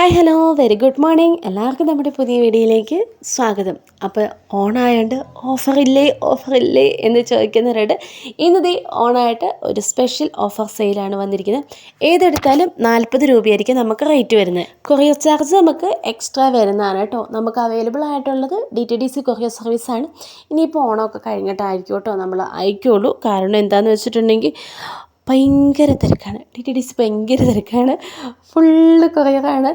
Hi hello very good morning എല്ലാവർക്കും നമ്മുടെ പുതിയ വീഡിയോയിലേക്ക് സ്വാഗതം. അപ്പോൾ ഓണായതുകൊണ്ട് ഓഫറില്ലേ ഓഫറില്ലേ എന്ന് ചോദിക്കുന്നവരോട് ഇന്നതേ ഓണായിട്ട് ഒരു സ്പെഷ്യൽ ഓഫർ സെയിലാണ് വന്നിരിക്കുന്നത്. ഏതെടുത്താലും നാൽപ്പത് രൂപയായിരിക്കും നമുക്ക് റേറ്റ് വരുന്നത്. കൊറിയർ ചാർജ് നമുക്ക് എക്സ്ട്രാ വരുന്നതാണ് കേട്ടോ. നമുക്ക് അവൈലബിൾ ആയിട്ടുള്ളത് D T D C courier സർവീസാണ് ഇനിയിപ്പോൾ ഓണമൊക്കെ കഴിഞ്ഞിട്ടായിരിക്കും കേട്ടോ നമ്മൾ അയക്കുള്ളൂ. കാരണം എന്താണെന്ന് വെച്ചിട്ടുണ്ടെങ്കിൽ ഭയങ്കര തിരക്കാണ്. ടി ടി ഡി സി ഭയങ്കര തിരക്കാണ്. ഫുള്ള് കൊറിയറാണ്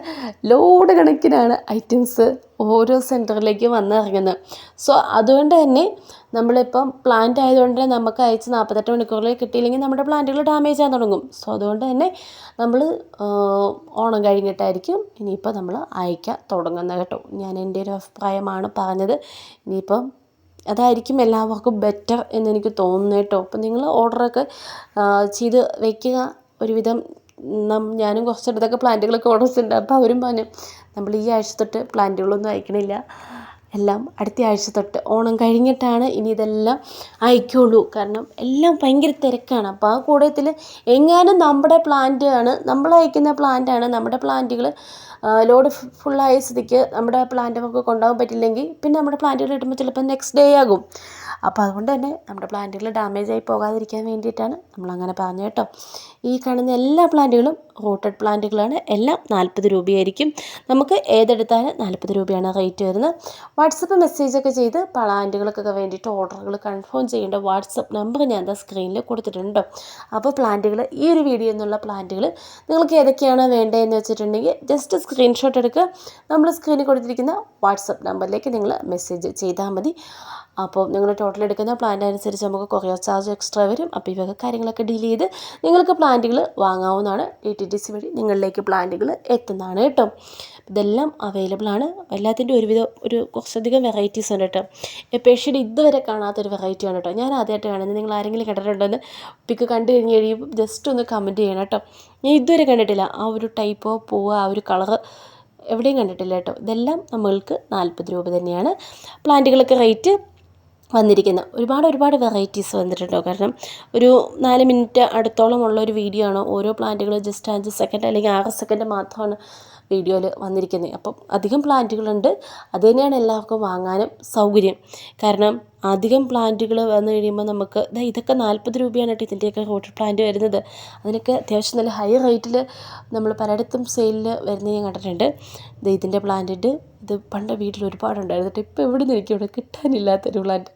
ലോഡ് കണക്കിനാണ് ഐറ്റംസ് ഓരോ സെന്ററിലേക്ക് വന്നിറങ്ങുന്നത്. സോ അതുകൊണ്ട് തന്നെ നമ്മളിപ്പം പ്ലാന്റ് ആയതുകൊണ്ട് നമുക്ക് അയച്ച് നാൽപ്പത്തെട്ട് മണിക്കൂറിൽ കിട്ടിയില്ലെങ്കിൽ നമ്മുടെ പ്ലാന്റുകൾ ഡാമേജ് ആകാൻ തുടങ്ങും. സോ അതുകൊണ്ട് തന്നെ നമ്മൾ ഓണം കഴിഞ്ഞിട്ടായിരിക്കും ഇനിയിപ്പോൾ നമ്മൾ അയക്കാൻ തുടങ്ങുന്നത് കേട്ടോ. ഞാൻ എന്റെ ഒരു അഭിപ്രായമാണ് പറഞ്ഞത്. ഇനിയിപ്പം അതായിരിക്കും എല്ലാവർക്കും ബെറ്റർ എന്നെനിക്ക് തോന്നുന്നത് കേട്ടോ. അപ്പം നിങ്ങൾ ഓർഡറൊക്കെ ചെയ്ത് വയ്ക്കുക ഒരുവിധം ഞാനും കുറച്ചിടത്തൊക്കെ പ്ലാന്റുകളൊക്കെ ഓർഡർ ചെയ്തിട്ടുണ്ട്. അപ്പോൾ അവരും പറഞ്ഞു നമ്മൾ ഈ ആഴ്ച തൊട്ട് പ്ലാന്റുകളൊന്നും അയക്കണില്ല. എല്ലാം അടുത്ത ആഴ്ച തൊട്ട് ഓണം കഴിഞ്ഞിട്ടാണ് ഇനി ഇതെല്ലാം അയക്കുള്ളൂ കാരണം എല്ലാം ഭയങ്കര തിരക്കാണ്. അപ്പോൾ ആ കൂടത്തിൽ എങ്ങാനും നമ്മുടെ പ്ലാന്റ് ആണ് നമ്മൾ അയക്കുന്ന പ്ലാന്റ് ആണ് നമ്മുടെ പ്ലാന്റുകൾ ലോഡ് ഫുള്ളായ സ്ഥിതിക്ക് നമ്മുടെ പ്ലാന്റ് നമുക്ക് കൊണ്ടുപോകാൻ പറ്റില്ലെങ്കിൽ പിന്നെ നമ്മുടെ പ്ലാന്റുകൾ കിട്ടുമ്പോൾ ചിലപ്പോൾ നെക്സ്റ്റ് ഡേ ആകും. അപ്പോൾ അതുകൊണ്ട് തന്നെ നമ്മുടെ പ്ലാന്റുകൾ ഡാമേജ് ആയി പോകാതിരിക്കാൻ വേണ്ടിയിട്ടാണ് നമ്മൾ അങ്ങനെ പറഞ്ഞത് കേട്ടോ. ഈ കാണുന്ന എല്ലാ പ്ലാന്റുകളും റൂട്ടഡ് പ്ലാന്റുകളാണ്. എല്ലാം നാൽപ്പത് രൂപയായിരിക്കും. നമുക്ക് ഏതെടുത്താലും നാൽപ്പത് രൂപയാണ് റേറ്റ് വരുന്നത്. വാട്സപ്പ് മെസ്സേജൊക്കെ ചെയ്ത് പ്ലാന്റുകൾക്കൊക്കെ വേണ്ടിയിട്ട് ഓർഡറുകൾ കൺഫേം ചെയ്യേണ്ട വാട്സപ്പ് നമ്പർ ഞാൻ എന്താ സ്ക്രീനിൽ കൊടുത്തിട്ടുണ്ട് അപ്പോൾ പ്ലാന്റുകൾ ഈ ഒരു വീഡിയോ എന്നുള്ള പ്ലാന്റുകൾ നിങ്ങൾക്ക് ഏതൊക്കെയാണ് വേണ്ടതെന്ന് വെച്ചിട്ടുണ്ടെങ്കിൽ ജസ്റ്റ് സ്ക്രീൻഷോട്ട് എടുക്കുക. നമ്മൾ സ്ക്രീനിൽ കൊടുത്തിരിക്കുന്ന വാട്സപ്പ് നമ്പറിലേക്ക് നിങ്ങൾ മെസ്സേജ് ചെയ്താൽ മതി. അപ്പോൾ നിങ്ങൾ ടോട്ടൽ എടുക്കുന്ന പ്ലാൻ അനുസരിച്ച് നമുക്ക് കൊറിയർ ചാർജ് എക്സ്ട്രാ വരും. അപ്പോൾ ഇവയൊക്കെ കാര്യങ്ങളൊക്കെ ഡീൽ ചെയ്ത് നിങ്ങൾക്ക് പ്ലാന്റുകൾ വാങ്ങാവുന്നതാണ്. ഡി ടി ടി സി വഴി നിങ്ങളിലേക്ക് പ്ലാന്റുകൾ എത്തുന്നതാണ് കേട്ടോ. ഇതെല്ലാം അവൈലബിൾ ആണ്. എല്ലാത്തിന്റെ ഒരുവിധം ഒരു കുറച്ചധികം വെറൈറ്റീസ് ഉണ്ട് കേട്ടോ. എപ്പേഷ്യയുടെ ഇതുവരെ കാണാത്തൊരു വെറൈറ്റിയാണ് കേട്ടോ. ഞാൻ ആദ്യമായിട്ട് കാണുന്നത്. നിങ്ങൾ ആരെങ്കിലും കണ്ടിട്ടുണ്ടെന്ന് പിക്ക് കണ്ടു കഴിഞ്ഞ് കഴിയുമ്പോൾ ജസ്റ്റ് ഒന്ന് കമന്റ് ചെയ്യണം കേട്ടോ. ഞാൻ ഇതുവരെ കണ്ടിട്ടില്ല. ആ ഒരു ടൈപ്പോ പൂവ് ആ ഒരു കളറ് എവിടെയും കണ്ടിട്ടില്ല കേട്ടോ. ഇതെല്ലാം നമ്മൾക്ക് നാൽപ്പത് രൂപ തന്നെയാണ്. പ്ലാന്റുകളൊക്കെ റേറ്റ് വന്നിരിക്കുന്ന. ഒരുപാട് ഒരുപാട് വെറൈറ്റീസ് വന്നിട്ടുണ്ടോ? കാരണം ഒരു നാല് മിനിറ്റ് അടുത്തോളം ഉള്ള ഒരു വീഡിയോ ആണ്? ഓരോ പ്ലാന്റുകൾ ജസ്റ്റ് അഞ്ച് സെക്കൻഡ് അല്ലെങ്കിൽ ആറ് സെക്കൻഡ് മാത്രമാണ് വീഡിയോയിൽ വന്നിരിക്കുന്നത്. അപ്പം അധികം പ്ലാന്റുകളുണ്ട് അത് തന്നെയാണ് എല്ലാവർക്കും വാങ്ങാനും സൗകര്യം. കാരണം അധികം പ്ലാന്റുകൾ വന്നു കഴിയുമ്പോൾ നമുക്ക് ഇതൊക്കെ നാൽപ്പത് രൂപയാണ് കേട്ടോ ഇതിന്റെയൊക്കെ റോട്ടർ പ്ലാന്റ് വരുന്നത്. അതിനൊക്കെ അത്യാവശ്യം നല്ല ഹൈ റേറ്റിൽ നമ്മൾ പലയിടത്തും സെയിലിൽ വരുന്നത് ഞാൻ കണ്ടിട്ടുണ്ട്. ദാ ഇതിന്റെ പ്ലാന്റ് ഇത് പണ്ട് വീട്ടിൽ ഒരുപാടുണ്ടായിരുന്നു. ഇപ്പോൾ എവിടെ നിന്ന് എനിക്ക് ഇവിടെ കിട്ടാനില്ലാത്തൊരു പ്ലാന്റ്.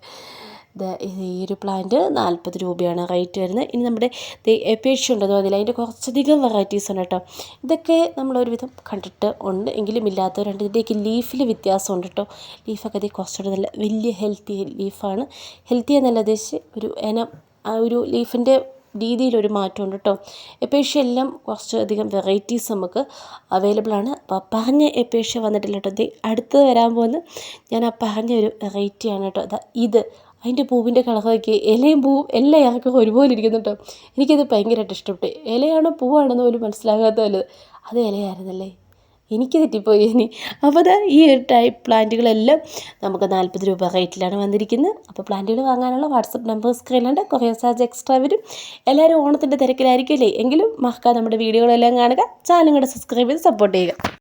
ഈ ഒരു പ്ലാന്റ് നാൽപ്പത് രൂപയാണ് റേറ്റ് വരുന്നത്. ഇനി നമ്മുടെ എപ്പേഷ്യ ഉണ്ടെന്ന് പറഞ്ഞില്ല അതിന്റെ കുറച്ചധികം വെറൈറ്റീസ് ഉണ്ട് കേട്ടോ. ഇതൊക്കെ നമ്മൾ ഒരുവിധം കണ്ടിട്ട് ഉണ്ട്. എങ്കിലും ഇല്ലാത്തവരുണ്ട് ഇതിന്റെയൊക്കെ ലീഫിൽ വ്യത്യാസമുണ്ട് കേട്ടോ. ലീഫൊക്കെ കുറച്ചുകൂടെ നല്ല വലിയ ഹെൽത്തി ലീഫാണ് ഹെൽത്തി എന്നല്ല ഉദ്ദേശിച്ച് ഒരു ഇനം ആ ഒരു ലീഫിന്റെ രീതിയിലൊരു മാറ്റമുണ്ട് കേട്ടോ. എപ്പേഷ്യ എല്ലാം കുറച്ചധികം വെറൈറ്റീസ് നമുക്ക് അവൈലബിൾ ആണ്. അപ്പോൾ പറഞ്ഞ എപ്പേഷ്യ വന്നിട്ടില്ല കേട്ടോ. അടുത്ത് വരാൻ പോകുന്ന ഞാൻ ആ പറഞ്ഞ ഒരു വെറൈറ്റിയാണ് കേട്ടോ. ഇത് അതിന്റെ പൂവിന്റെ കളറൊക്കെ ഇലയും പൂവും എല്ലാം ഇറക്കും ഒരുപോലെ ഇരിക്കുന്നു കേട്ടോ എനിക്കത് ഭയങ്കരമായിട്ട് ഇഷ്ടപ്പെട്ടു. ഇലയാണോ പൂവാണെന്ന് പോലും മനസ്സിലാകാത്ത പോലെ അത് ഇലയായിരുന്നല്ലേ? എനിക്ക് തെറ്റിപ്പോയി ഇനി. അപ്പോൾ അതാ ഈ ഒരു ടൈപ്പ് പ്ലാന്റുകളെല്ലാം നമുക്ക് നാൽപ്പത് രൂപ റേറ്റിലാണ് വന്നിരിക്കുന്നത്. അപ്പോൾ പ്ലാന്റുകൾ വാങ്ങാനുള്ള വാട്സപ്പ് നമ്പർ സ്ക്രീനിലുണ്ട്. കൊറിയർ ചാർജ് എക്സ്ട്രാ വരും. എല്ലാവരും ഓണത്തിന്റെ തിരക്കിലായിരിക്കില്ലേ? എങ്കിലും മറക്കാതെ നമ്മുടെ വീഡിയോകളെല്ലാം കാണുക. ചാനലും കൂടെ സബ്സ്ക്രൈബ് ചെയ്ത് സപ്പോർട്ട് ചെയ്യുക.